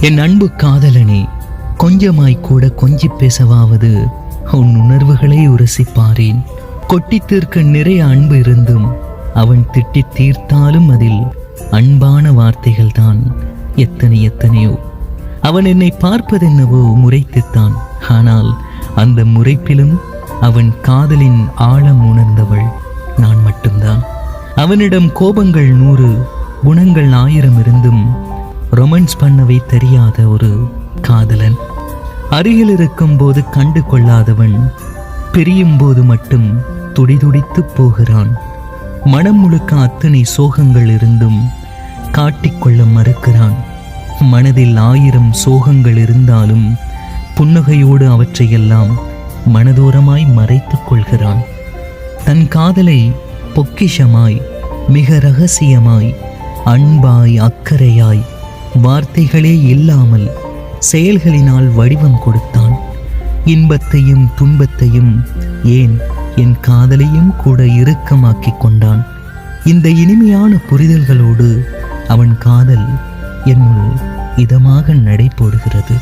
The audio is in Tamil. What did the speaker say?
என் அன்பு காதலனே கொஞ்சமாய் கூட கொஞ்சி பேசவாவது உன் உணர்வுகளை உரசிப்பாரேன். கொட்டித்திற்க தீர்க்க நிறைய அன்பு இருந்தும் அவன் திட்டி தீர்த்தாலும் அதில் அன்பான வார்த்தைகள் தான். எத்தனை எத்தனையோ. அவன் என்னை பார்ப்பதென்னவோ முறைத்துத்தான் ஆனால் அந்த முறைப்பிலும் அவன் காதலின் ஆழம் உணர்ந்தவள் நான் மட்டும்தான். அவனிடம் கோபங்கள் நூறு குணங்கள் ஆயிரம் இருந்தும் ரொமான்ஸ் பண்ணவே தெரியாத ஒரு காதலன். அருகில் இருக்கும்போது கண்டு கொள்ளாதவன் பிரியும் போது மட்டும் துடிதுடித்து போகிறான். மனம் முழுக்க அத்தனை சோகங்கள் இருந்தும் காட்டிக்கொள்ள மறுக்கிறான். மனதில் ஆயிரம் சோகங்கள் இருந்தாலும் புன்னகையோடு அவற்றையெல்லாம் மனதோரமாய் மறைத்துக் கொள்கிறான். தன் காதலை பொக்கிஷமாய் மிக ரகசியமாய் அன்பாய் அக்கறையாய் வார்த்தைகளே இல்லாமல் செயல்களினால் வடிவம் கொடுத்தான். இன்பத்தையும் துன்பத்தையும் ஏன் என் காதலையும் கூட இறுக்கமாக்கிக் கொண்டான். இந்த இனிமையான புரிதல்களோடு அவன் காதல் என்னுள் இதமாக நடைபோடுகிறது.